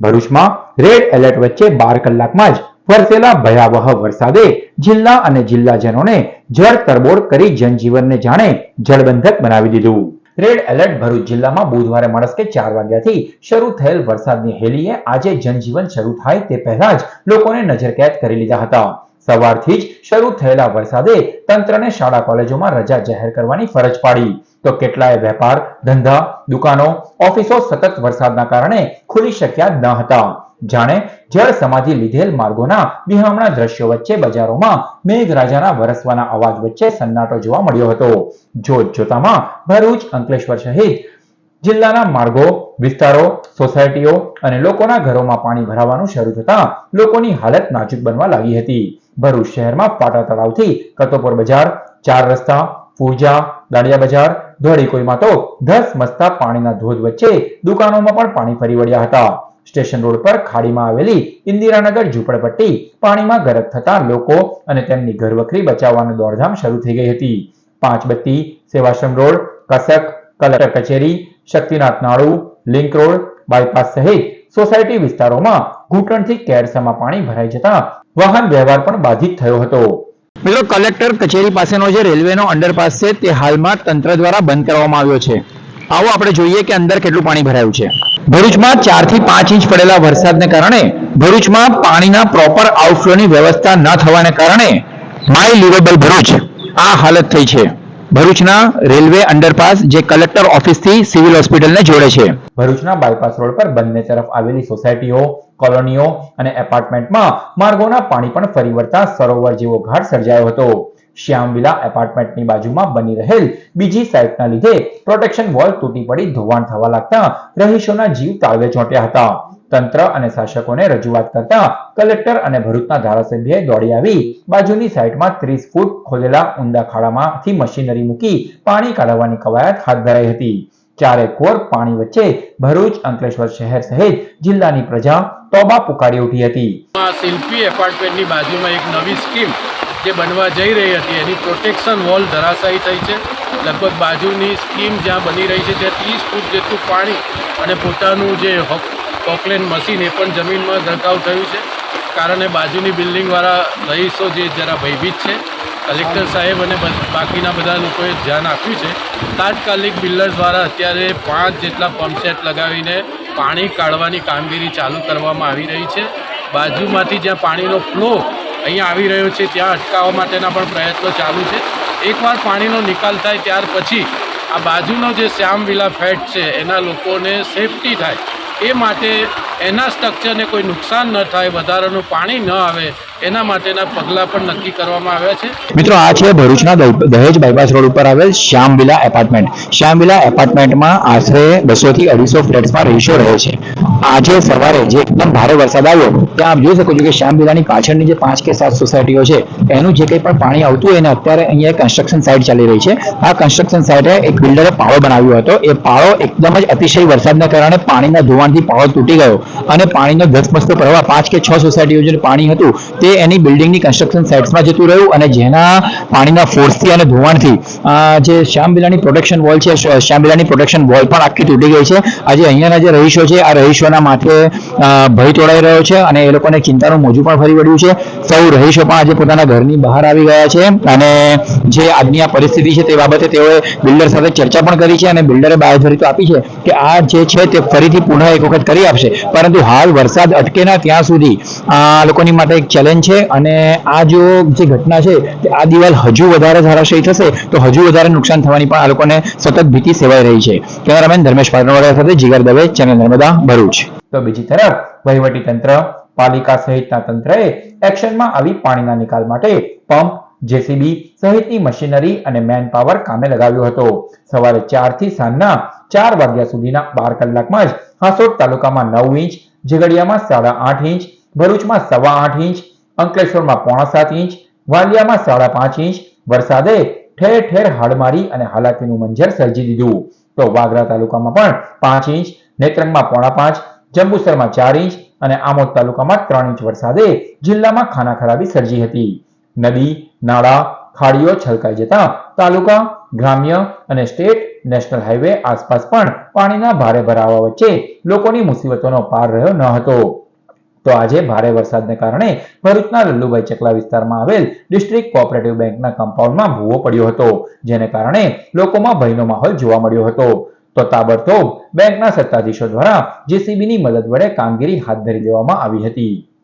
ભરૂચમાં red alert વચ્ચે બાર કલાકમાં જ વરસેલા ભયાવહ વરસાદે જિલ્લા અને જિલ્લાજનોને જળ તરબોળ કરી જનજીવનને જાણે જળબંધક બનાવી દીધું. રેડ એલર્ટ ભરૂચ જિલ્લામાં બુધવારે મળસ્કે ચાર વાગ્યાથી શરૂ થયેલ વરસાદની હેલીએ આજે જનજીવન શરૂ થાય તે પહેલા જ લોકોને નજરકેદ કરી લીધા હતા. સવારથી જ શરૂ થયેલા વરસાદે તંત્રને શાળા કોલેજોમાં રજા જાહેર કરવાની ફરજ પાડી. તો કેટલાય વેપાર, ધંધા, દુકાનો, ઓફિસો સતત વરસાદના કારણે ખુલી શક્યા ન હતા. જાણે જળ સમાધિ લીધેલ માર્ગોના વિહમણા દ્રશ્યો વચ્ચે બજારોમાં મેઘરાજાના વરસવાના અવાજ વચ્ચે સન્નાટો જોવા મળ્યો હતો. જોત જોતામાં ભરૂચ, અંકલેશ્વર સહિત જિલ્લાના માર્ગો, વિસ્તારો, સોસાયટીઓ અને લોકોના ઘરોમાં પાણી ભરાવાનું શરૂ થતા લોકોની હાલત નાજુક બનવા લાગી હતી. ભરૂચ શહેરમાં પાટા તળાવથી કતોપર બજાર, ચાર રસ્તા, પૂજા, દાડિયા બજાર, ધોળીકોઈમાં તો ધસ મસ્તા પાણીના ધોધ વચ્ચે દુકાનોમાં પણ પાણી ફરી વળ્યા હતા. સ્ટેશન રોડ પર ખાડીમાં આવેલી ઇન્દિરાનગર ઝૂંપડપટ્ટી પાણીમાં ગરક થતા લોકો અને તેમની ઘરવખરી બચાવવાની દોડધામ શરૂ થઈ ગઈ હતી. પાંચ બત્તી સેવાશ્રમ રોડ, કસક, કલેક્ટર કચેરી, શક્તિનાથ નાળુ, લિંક રોડ, બાયપાસ સહિત સોસાયટી વિસ્તારોમાં ઘૂંટણથી કેરસામાં પાણી ભરાઈ જતા વાહન વ્યવહાર પણ બાધિત થયો હતો. મિત્રો, કલેક્ટર કચેરી પાસેનો જે રેલવેનો અંડરપાસ છે, તે હાલમાં તંત્ર દ્વારા બંધ કરવામાં આવ્યો છે. આવો આપણે જોઈએ કે અંદર કેટલું પાણી ભરાયું છે. ભરૂચમાં ચારથી પાંચ ઇંચ પડેલા વરસાદને કારણે ભરૂચમાં પાણીના પ્રોપર આઉટફ્લોની વ્યવસ્થા ન થવાને કારણે માય લિવેબલ ભરૂચ આ હાલત થઈ છે. ભરૂચના રેલવે અંડરપાસ, જે કલેક્ટર ઓફિસથી સિવિલ હોસ્પિટલને જોડે છે. ભરૂચના બાયપાસ રોડ પર બંને તરફ આવેલી સોસાયટીઓ, કોલોનીઓ અને એપાર્ટમેન્ટમાં માર્ગોના પાણી પણ ફરી વળતા સરોવર જેવો ઘાટ સર્જાયો હતો. શ્યામવિલા એપાર્ટમેન્ટની બાજુમાં બની રહેલ બીજી સાઇટના લીધે પ્રોટેક્શન વોલ તૂટી પડી ધોવાણ થવા લાગતા રહીશોના જીવ તાળવે ચોંટ્યા હતા. તંત્ર અને શાસકોને રજૂઆત કરતા કલેક્ટર અને ભરૂચના ધારાસભ્યએ દોડી આવી. બાજુની સાઇટમાં ત્રીસ ફૂટ ખોદેલા ઊંડા ખાડામાંથી મશીનરી મૂકી પાણી કાઢવાની કવાયત હાથ ધરાઈ હતી. ચારે કોર પાણી વચ્ચે ભરૂચ, અંકલેશ્વર શહેર સહિત જિલ્લાની પ્રજા તોબા પુકારી ઉઠી હતી. શિલ્પી એપાર્ટમેન્ટની બાજુમાં એક નવી સ્કીમ જે બનવા જઈ રહી હતી, એની પ્રોટેક્શન વોલ ધરાશાયી થઈ છે. લગભગ બાજુની સ્કીમ જ્યાં બની રહી છે, ત્યાં ત્રીસ ફૂટ જેટલું પાણી અને પોતાનું જે પોકલેન મશીન એ પણ જમીનમાં ધરકાવ થયું છે. કારણે બાજુની બિલ્ડિંગવાળા રહીશો જે જરા ભયભીત છે. કલેક્ટર સાહેબ અને બાકીના બધા લોકોએ ધ્યાન આપ્યું છે. તાત્કાલિક બિલ્ડર દ્વારા અત્યારે પાંચ જેટલા પંપસેટ લગાવીને પાણી કાઢવાની કામગીરી ચાલુ કરવામાં આવી રહી છે. બાજુમાંથી જ્યાં પાણીનો ફ્લો અહીંયા આવી રહ્યો છે, ત્યાં અટકાવવા માટેના પણ પ્રયત્નો ચાલુ છે. એકવાર પાણીનો નિકાલ થાય ત્યાર પછી આ બાજુનો જે શ્યામ વિલા ફેટ છે, એના લોકોને સેફટી થાય. એ માટે એના સ્ટ્રક્ચરને કોઈ નુકસાન ન થાય, વધારાનું પાણી ન આવે, એના માટેના પગલાં પણ નક્કી કરવામાં આવ્યા છે. મિત્રો, આ છે ભરૂચના દહેજ બાયપાસ રોડ ઉપર આવેલ શ્યામવિલા એપાર્ટમેન્ટ. શ્યામવિલા એપાર્ટમેન્ટમાં આશરે બસોથી અઢીસો ફ્લેટ્સમાં રહીશો રહે છે. આજે સવારે જે એકદમ ભારે વરસાદ આવ્યો, ત્યાં આપ જોઈ શકો છો કે શ્યામવિલાની પાછળની જે પાંચ કે સાત સોસાયટીઓ છે, એનું જે કંઈ પણ પાણી આવતું હોય ને, અત્યારે અહીંયા કન્સ્ટ્રક્શન સાઇટ ચાલી રહી છે. આ કન્સ્ટ્રક્શન સાઇટે એક બિલ્ડરે પાળો બનાવ્યો હતો. એ પાળો એકદમ જ અતિશય વરસાદના કારણે પાણીના ધોવાણથી પાળો તૂટી ગયો અને પાણીનો ધસમસતો પ્રવાહ પાંચ કે છ સોસાયટીઓ જે પાણી હતું, તે એની બિલ્ડિંગની કન્સ્ટ્રક્શન સાઇટ્સમાં જતું રહ્યું અને જેના પાણીના ફોર્સથી અને ધોવાણથી જે જે શ્યામબિલાની પ્રોટેક્શન વોલ છે શ્યામ બિલાની પ્રોટેક્શન વોલ પણ આખી તૂટી ગઈ છે. આજે અહીંયાના જે રહીશો છે, આ રહીશોના માથે ભય તોડાઈ રહ્યો છે અને એ લોકોને ચિંતાનું મોજું પણ ફરી વળ્યું છે. સૌ રહીશો પણ આજે પોતાના ઘરની બહાર આવી ગયા છે અને જે આજની આ પરિસ્થિતિ છે તે બાબતે તેઓએ બિલ્ડર સાથે ચર્ચા પણ કરી છે અને બિલ્ડરે બાંયધરી તો આપી છે કે આ જે છે તે ફરીથી પુનઃ એક વખત કરી આપશે. પરંતુ હાલ વરસાદ અટકે ના ત્યાં સુધી આ લોકોની માટે એક ચેલેન્જ છે અને આ જો જે ઘટના છે આ દિવાલ હજુ વધારે ધરાશયી થશે તો હજુ વધારે નુકસાન થવાની પણ આ લોકોને સતત ભીતિ સેવાઈ રહી છે. કેમેરામેન ધર્મેશ પાટણવાળા સાથે જીગર દવે, ચેનલ નર્મદા ભરૂચ. તો બીજી તરફ વહીવટી તંત્ર પાલિકા સહિતના તંત્રએ એક્શનમાં આવી પાણીના નિકાલ માટે પંપ, જેસીબી સહિતની મશીનરી અને મેન કામે લગાવ્યો હતો. સવારે ચારથી સાંજના ચાર વાગ્યા સુધીના બાર કલાકમાં જ હાસોડ તાલુકામાં નવ ઇંચ, ઝઘડિયામાં સાડા આઠ ઇંચ, ભરૂચમાં સવા આઠ ઇંચ, અંકલેશ્વરમાં પોણા સાત ઇંચ, વાલિયામાં સાડા પાંચ ઇંચ, વરસાદે ઠેર ઠેર હાડમારી અને હાલાકીનું મંજર સર્જી દીધું. તો વાગરા તાલુકામાં પણ પાંચ ઇંચ, નેત્રંગમાં પોણા પાંચ જંબુસરમાં ચાર ઇંચ અને આમોદ તાલુકામાં ત્રણ ઇંચ વરસાદે જિલ્લામાં ખાના ખરાબી સર્જી હતી. નદી, નાળા, ખાડીઓ છલકાઈ જતા તાલુકા, ગ્રામ્ય અને સ્ટેટ નેશનલ હાઈવે આસપાસ પણ પાણીના ભારે ભરાવા વચ્ચે લોકોની મુસીબતોનો પાર રહ્યો ન હતો. તો આજે ભારે વરસાદને કારણે ભરૂચના લલ્લુભાઈ ચકલા વિસ્તારમાં આવેલ ડિસ્ટ્રિક્ટ કોઓપરેટિવ બેંકના કમ્પાઉન્ડમાં ભૂવો પડ્યો હતો, જેને કારણે લોકોમાં ભયનો માહોલ જોવા મળ્યો હતો. તો તાબડતોબ બેંકના સત્તાધીશો દ્વારા જેસીબીની મદદ વડે કામગીરી હાથ ધરી દેવામાં આવી હતી.